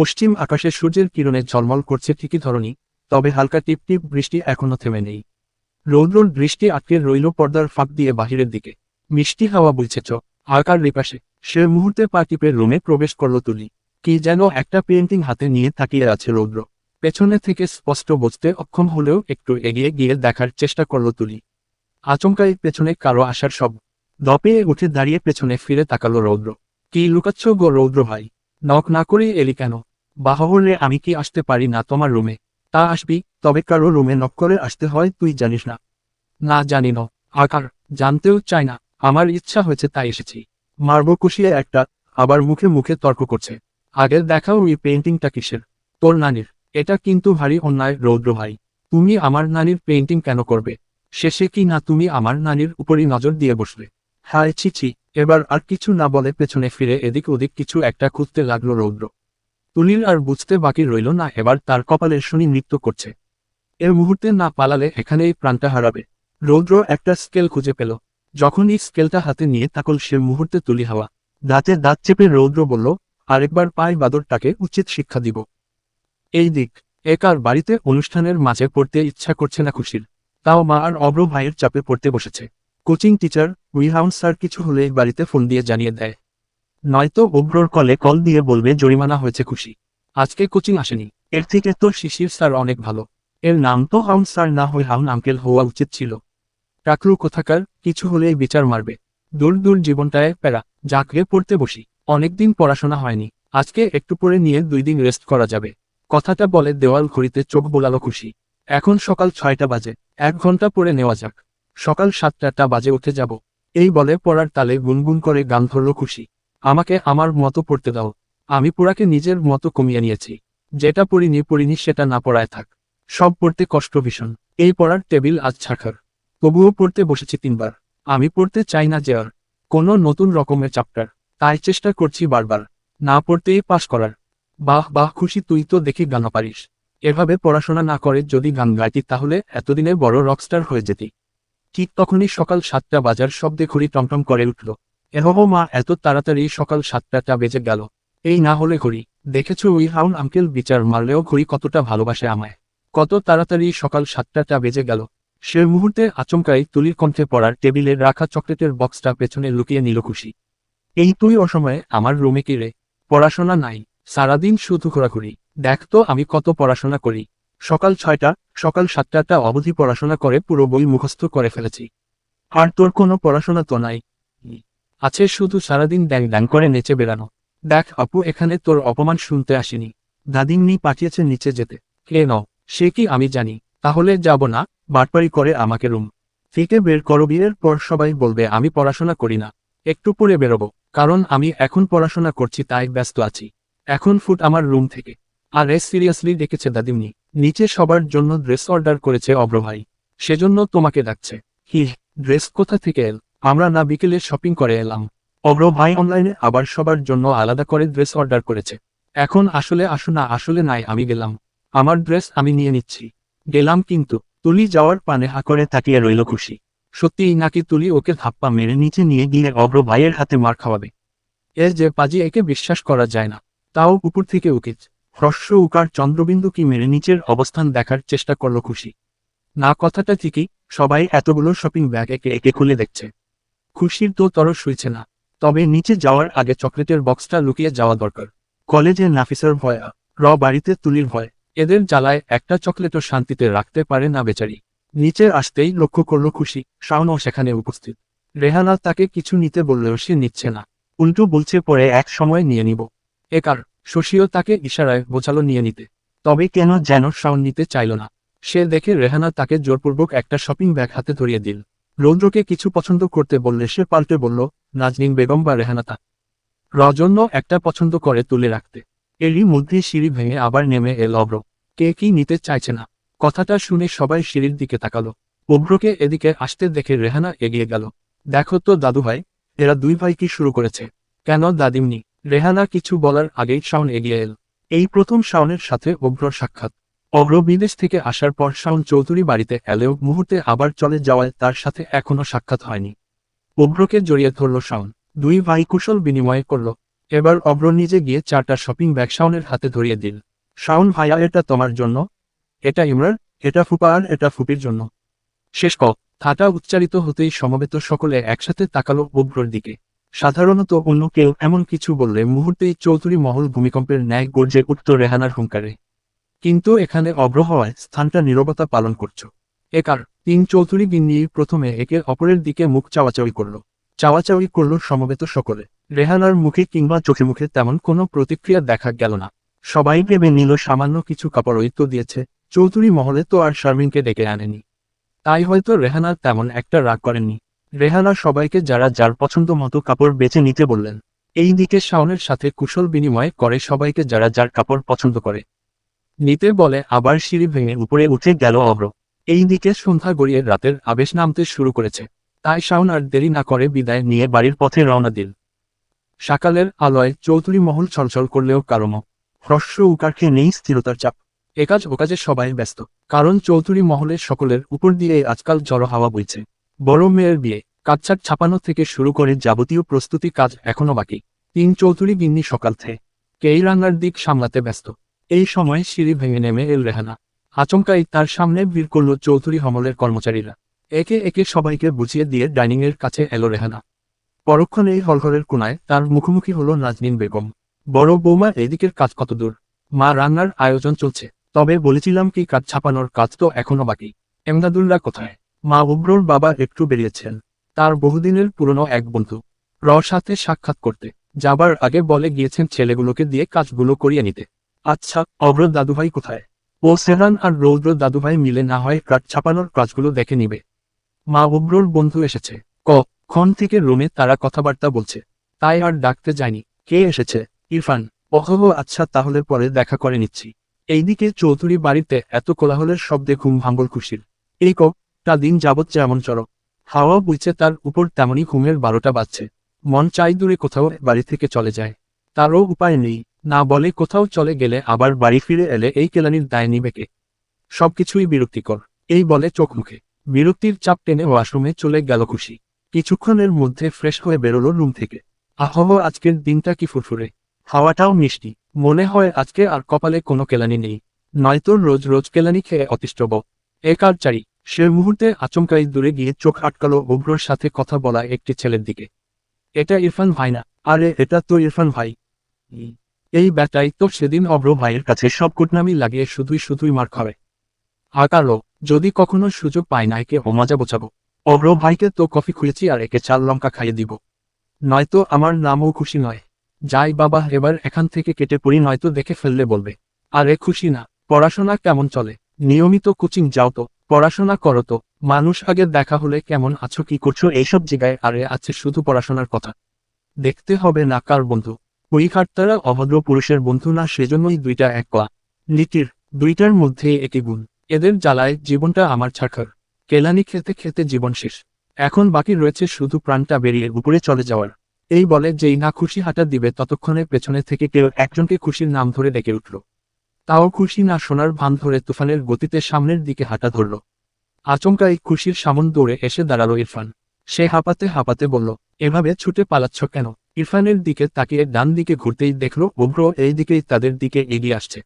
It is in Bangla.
পশ্চিম আকাশে সূর্যের কিরণে ঝলমল করছে ঠিকই ধরনী, তবে হালকা টিপ টিপ বৃষ্টি এখনও থেমে নেই। রৌদ্রর বৃষ্টি আটকে রইল পর্দার ফাঁক দিয়ে বাহিরের দিকে। মিষ্টি হাওয়া বইছে চ আকার রিপাশে সে মুহূর্তে পা টিপে রুমে প্রবেশ করল তুলি। কি যেন একটা পেন্টিং হাতে নিয়ে তাকিয়ে আছে রৌদ্র। পেছনে থেকে স্পষ্ট বুঝতে অক্ষম হলেও একটু এগিয়ে গিয়ে দেখার চেষ্টা করল তুলি। আচমকাই পেছনে কারও আসার সব দপে উঠে দাঁড়িয়ে পেছনে ফিরে তাকালো রৌদ্র। কি লুকাচ্ছ গো রৌদ্র ভাই? নক না করে এলি কেন? বাহরে আমি কি আসতে পারি না তোমার রুমে? তা আসবি, তবে কারও রুমে নক করে আসতে হয়, তুই জানিস না। না, জানি না। আকার, জানতেও চাই না। আমার ইচ্ছা হয়েছে তাই এসেছি। মারব কুশিয়ে একটা, আবার মুখে মুখে তর্ক করছে। আগের দেখাও ওই পেন্টিংটা কিসের? তোর নানির। এটা কিন্তু ভারী অন্যায়, রৌদ্র ভাই। তুমি আমার নানির পেন্টিং কেন করবে? শেষে কি না তুমি আমার নানির উপরই নজর দিয়ে বসবে? হায়, ছি এবার আর কিছু না বলে পেছনে ফিরে এদিক ওদিক কিছু একটা খুঁজতে লাগল রৌদ্র। তুলির আর বুঝতে বাকি রইল না, এবার তার কপালে শনি নৃত্য করছে। এর মুহূর্তে না পালালে এখানেই প্রাণটা হারাবে। রৌদ্র একটা স্কেল খুঁজে পেল। যখনই স্কেলটা হাতে নিয়ে তাকল সে মুহূর্তে তুলি হাওয়া। দাঁতে দাঁত চেপে রৌদ্র বলল, আরেকবার পায় বাদরটাকে উচিত শিক্ষা দিব। এই দিক একার বাড়িতে অনুষ্ঠানের মাঝে পড়তে ইচ্ছা করছে না খুশির। তাও মা আর অব্র ভাইয়ের চাপে পড়তে বসেছে। কোচিং টিচার উইহাউন স্যার কিছু হলে বাড়িতে ফোন দিয়ে জানিয়ে দেয়। নয়তো অব্রর কলে কল দিয়ে বলবে, জরিমানা হয়েছে খুশি। আজকে কোচিং আসেনি। এর থেকে তো শিশির স্যার অনেক ভালো। এর নাম তো হাউন স্যার, না হয়ে হাউন আঙ্কেল হওয়া উচিত ছিল। টাকরু কোথাকার, কিছু হলেই বিচার মারবে। দূর দূর জীবনটায় প্যারা জাকরে পড়তে বসি। অনেকদিন পড়াশোনা হয়নি। আজকে একটু পরে নিয়ে দুই দিন রেস্ট করা যাবে। কথাটা বলে দেওয়াল ঘড়িতে চোখ বোলালো খুশি। এখন সকাল ছয়টা বাজে। এক ঘণ্টা পরে নেওয়া যাক। সকাল সাতটাটা বাজে, উঠে যাব। এই বলে পড়ার তালে গুনগুন করে গান ধরল খুশি। আমাকে আমার মতো পড়তে দাও। আমি পুরাকে নিজের মতো কমিয়ে নিয়েছি। যেটা পড়িনি পড়িনি, সেটা না পড়ায় থাক। সব পড়তে কষ্ট ভীষণ। এই পড়ার টেবিল আজ ছাখার। তবুও পড়তে বসেছি তিনবার। আমি পড়তে চাই না যে আর। কোনো নতুন রকমের চাপ্টার তাই চেষ্টা করছি বারবার। না পড়তেই পাশ করার। বাহ বাহ, খুশি তুই তো দেখি গান পারিস। এভাবে পড়াশোনা না করে যদি গান গাইতি তাহলে এতদিনে বড় রকস্টার হয়ে যেতি। ঠিক তখনই সকাল সাতটা বাজার শব্দে ঘড়ি টমটম করে উঠল। এহব মা এত তাড়াতাড়ি সকাল সাতটাটা বেজে গেল। এই না হলে ঘড়ি। দেখেছ ওই হাউন আঙ্কেল বিচার মারলেও ঘড়ি কতটা ভালোবাসে আমায়। কত তাড়াতাড়ি সকাল সাতটাটা বেজে গেল। সে মুহূর্তে আচমকাই তুলির কণ্ঠে পড়ার টেবিলে রাখা চকলেটের বক্সটা পেছনে লুকিয়ে নিল খুশি। এই তুই অসময়ে আমার রুমে কি রে? পড়াশোনা নাই। সারাদিন শুধু ঘোরাঘুরি। দেখ তো আমি কত পড়াশোনা করি। সকাল ছয়টা, সকাল সাতটাটা অবধি পড়াশোনা করে পুরো বই মুখস্থ করে ফেলেছি। আর তোর কোনো পড়াশোনা তো নাই। আছে শুধু সারাদিন ড্যাং ড্যাং করে নেচে বেড়ানো। দেখ আপু, এখানে তোর অপমান শুনতে আসিনি। দাদিমনি পাঠিয়েছে নিচে যেতে। কে ন? সে কি আমি জানি। তাহলে যাব না, বাটপারি করে আমাকে রুম থেকে বের করো। বিয়ের পর সবাই বলবে, আমি পড়াশোনা করি না। একটু পরে বেরোবো, কারণ আমি এখন পড়াশোনা করছি, তাই ব্যস্ত আছি। এখন ফুট আমার রুম থেকে। আর এস সিরিয়াসলি ডেকেছে দাদিমনি। নিচে সবার জন্য ড্রেস অর্ডার করেছে অব্র ভাই। সেজন্য তোমাকে ডাকছে। হি ড্রেস কোথা থেকে এল? আমরা না বিকেলে শপিং করে এলাম। অগ্র ভাই অনলাইনে আবার সবার জন্য আলাদা করে ড্রেস অর্ডার করেছে। এখন আসলে আসো না, আসলে নাই, আমি গেলাম। আমার ড্রেস আমি নিয়ে নিচ্ছি। গেলাম কিন্তু, তুলি যাওয়ার পানে হা করে তাকিয়ে রইল খুশি। সত্যিই নাকি তুলি ওকে ধাপ্পা মেরে নিচে নিয়ে গিয়ে অগ্র ভাইয়ের হাতে মার খাওয়াবে? এর যে পাজি, একে বিশ্বাস করা যায় না। তাও উপর থেকে উকিচ হ্রস্ব উকার, চন্দ্রবিন্দু কি মেরে নিচের অবস্থান দেখার চেষ্টা করল খুশি। না, কথাটা ঠিকই, সবাই এতগুলো শপিং ব্যাগ একে একে খুলে দেখছে। খুশির তো তর শুইছে না, তবে নিচে যাওয়ার আগে চকলেটের বক্সটা লুকিয়ে যাওয়া দরকার। কলেজে নাফিসার ভয়, র বাড়িতে তুলির ভয়, এদের জ্বালায় একটা চকলেটও শান্তিতে রাখতে পারে না বেচারি। নিচে আসতেই লক্ষ্য করল খুশি, শাওনও সেখানে উপস্থিত। রেহানা তাকে কিছু নিতে বললেও সে নিচ্ছে না। উল্টো বলছে, পরে এক সময় নিয়ে নিব। একার শশীও তাকে ইশারায় বোঝালো নিয়ে নিতে। তবে কেন যেন শাওন নিতে চাইল না। সে দেখে রেহানা তাকে জোরপূর্বক একটা শপিং ব্যাগ হাতে ধরিয়ে দিল। রৌদ্রকে কিছু পছন্দ করতে বললে সে পাল্টে বলল, নাজনিন বেগম বা রেহানাতা। রজন্য একটা পছন্দ করে তুলে রাখতে। এরই মধ্যে সিঁড়ি ভেঙে আবার নেমে এল অব্র কে কি নিতে চাইছে না। কথাটা শুনে সবাই সিঁড়ির দিকে তাকালো। অব্রকে এদিকে আসতে দেখে রেহানা এগিয়ে গেল। দেখো তো দাদু ভাই এরা দুই ভাই কি শুরু করেছে? কেন দাদিমনি রেহানা কিছু বলার আগেই শাওন এগিয়ে এল। এই প্রথম শাওনের সাথে অভ্রর সাক্ষাৎ। অভ্র বিদেশ থেকে আসার পর শাওন চৌধুরী বাড়িতে এলেও মুহূর্তে আবার চলে যাওয়ায় তার সাথে এখনও সাক্ষাৎ হয়নি। অভ্রকে জড়িয়ে ধরল শাওন। দুই ভাই কুশল বিনিময় করল, এবার অগ্র নিজে গিয়ে চারটা শপিং ব্যাগ শাওনের হাতে ধরিয়ে দিল শাওন ভাইয়া এটা তোমার জন্য। এটা ইমরান, এটা ফুপা, আর এটা ফুপির জন্য। শেষ ক থাটা উচ্চারিত হতেই সমবেত সকলে একসাথে তাকালো অব্রর দিকে। সাধারণত অন্য কেউ এমন কিছু বললে মুহূর্তেই চৌধুরী মহল ভূমিকম্পের ন্যায় গর্জে উঠত রেহানার হুঙ্কারে। কিন্তু এখানে অব্র হওয়ায় স্থানটা নীরবতা পালন করছ। একার তিন চৌধুরী বিন্নি প্রথমে একে অপরের দিকে মুখ চাওয়াচাওয়ি করল। চাওয়াচাওয়ি করল সমবেত সকলে। রেহানার মুখে কিংবা চোখে মুখে তেমন কোনো প্রতিক্রিয়া দেখা গেল না। সবাই ভেবে নিল সামান্য কিছু কাপড়ই তো দিয়েছে। চৌধুরী মহলে তো আর শারমিনকে ডেকে আনেনি। তাই হয়তো রেহানা তেমন একটা রাগ করেননি। রেহানা সবাইকে যারা যার পছন্দ মতো কাপড় বেছে নিতে বললেন, এই দিকে শাওনের সাথে কুশল বিনিময় করে সবাইকে যারা যার কাপড় পছন্দ করে। নিতে বলে আবার সিঁড়ি ভেঙে উপরে উঠে গেল অব্র এই দিকে সন্ধ্যা গড়িয়ে রাতের আবেশ নামতে শুরু করেছে। তাই শাওন আর দেরি না করে বিদায় নিয়ে বাড়ির পথে রওনা দিল। সকালের আলোয় চৌধুরী মহল ছলছল করলেও কারণ হ্রস্ব উকারকে নেই স্থিরতার চাপ। একাজ ওকাজে সবাই ব্যস্ত। কারণ চৌধুরী মহলের সকলের উপর দিয়ে আজকাল জড়ো হাওয়া বইছে। বড় মেয়ের বিয়ে কাচ্চার ছাপানো থেকে শুরু করে যাবতীয় প্রস্তুতি কাজ এখনও বাকি। তিন চৌধুরী গিন্নি সকাল থেকে। কেই রান্নার দিক সামলাতে ব্যস্ত। এই সময় সিঁড়ি ভেঙে নেমে এল রেহানা। আচমকাই তার সামনে ভিড় করল চৌধুরী হমলের কর্মচারীরা। একে একে সবাইকে বুঝিয়ে দিয়ে ডাইনিংয়ের কাছে এলো রেহানা। পরক্ষণেই হলঘরের কোনায় তার মুখোমুখি হলো নাজনীন বেগম। বড় বৌমা এদিকের কাজ কত দূর। মা রান্নার আয়োজন চলছে। তবে বলেছিলাম কি কাজ ছাপানোর কাজ তো এখনও বাকি। এমদাদুল্লাহ কোথায়? মা উব্রর বাবা একটু বেরিয়েছেন। তার বহুদিনের পুরনো এক বন্ধু। র সাথে সাক্ষাৎ করতে। যাবার আগে বলে গিয়েছেন ছেলেগুলোকে দিয়ে কাজগুলো করিয়ে নিতে। আচ্ছা অব্র দাদুভাই কোথায়? ও সেহরান আর রৌদ্র দাদুভাই মিলে না হয় কাঠ ছাপানোর কাজগুলো দেখে নিবে। মা উব্রর বন্ধু এসেছে। ক ক্ষণ থেকে রুমে তারা কথাবার্তা বলছে। তাই আর ডাকতে যায়নি। কে এসেছে? ইরফান। ওহো আচ্ছা তাহলে পরে দেখা করে নিচ্ছি। এইদিকে চৌধুরী বাড়িতে এত কোলাহলের শব্দে ঘুম ভাঙ্গল খুশির। এই ক, তা দিন যাবৎ যেমন চড়ক হাওয়া বুঝছে তার উপর তেমনই ঘুমের বারোটা বাজছে। মন চাই দূরে কোথাও বাড়ি থেকে চলে যায়। তারও উপায় নেই। না বলে কোথাও চলে গেলে আবার বাড়ি ফিরে এলে এই কেলানির দায় নিবে কে? সবকিছুই বিরক্তিকর। এই বলে চোখ মুখে বিরক্তির চাপ টেনে ওয়াশরুমে চলে গেল খুশি। কিছুক্ষণের মধ্যে ফ্রেশ হয়ে বেরোলো রুম থেকে। আহহ আজকের দিনটা কি ফুরফুরে? হাওয়াটাও মিষ্টি। মনে হয় আজকে আর কপালে কোনো কেলানি নেই। নয়তো রোজ রোজ কেলানি খেয়ে অতিষ্ঠ ব। এক আর চারি? সে মুহূর্তে আচমকাই দূরে গিয়ে চোখ আটকালো অভ্রর সাথে কথা বলা একটি ছেলের দিকে। এটা ইরফান ভাই না। আরে, এটা তো ইরফান ভাই। এই ব্যাটাই তো সেদিন অভ্র ভাইয়ের কাছে সব কুটনামি লাগিয়ে শুধুই শুধুই মার খাবে। আকালো যদি কখনো সুযোগ পাই না, একে মজা বোঝাবো। অভ্র ভাইকে তো কফি খুলেছি আর একে চাল লঙ্কা খাইয়ে দিব। নয়তো আমার নামও খুশি নয়। যাই বাবা, এবার এখান থেকে কেটে পড়ি, নয়তো দেখে ফেললে বলবে, আরে খুশি না, পড়াশোনা কেমন চলে? নিয়মিত কোচিং যাও তো, পড়াশোনা করো তো। মানুষ আগে দেখা হলে কেমন আছো, কি করছ, এইসব জায়গায় আরে আছে শুধু পড়াশোনার কথা। দেখতে হবে না কার বন্ধু। ওই অভদ্র পুরুষের বন্ধু না, সেজন্যই দুইটা এক কয়া নীতির, দুইটার মধ্যে একই গুণ। এদের জ্বালায় জীবনটা আমার ছাড়খার কেলানি খেতে খেতে জীবন শেষ। এখন বাকি রয়েছে শুধু প্রাণটা বেরিয়ে উপরে চলে যাওয়ার। এই বলে যেই না খুশি হাঁটা দিবে, ততক্ষণে পেছনে থেকে কেউ একজনকে খুশির নাম ধরে ডেকে উঠল। তাও খুশি না সোনার ভান ধরে তুফানের গতিতে সামনের দিকে হাঁটা ধরল। আচমকাই খুশির সামন দৌড়ে এসে দাঁড়াল ইরফান। সে হাঁপাতে হাঁপাতে বলল, এভাবে ছুটে পালাচ্ছ কেন? ইরফানের দিকে তাকিয়ে ডান দিকে ঘুরতেই দেখল উগ্র এই দিকেই তাদের দিকে এগিয়ে আসছে।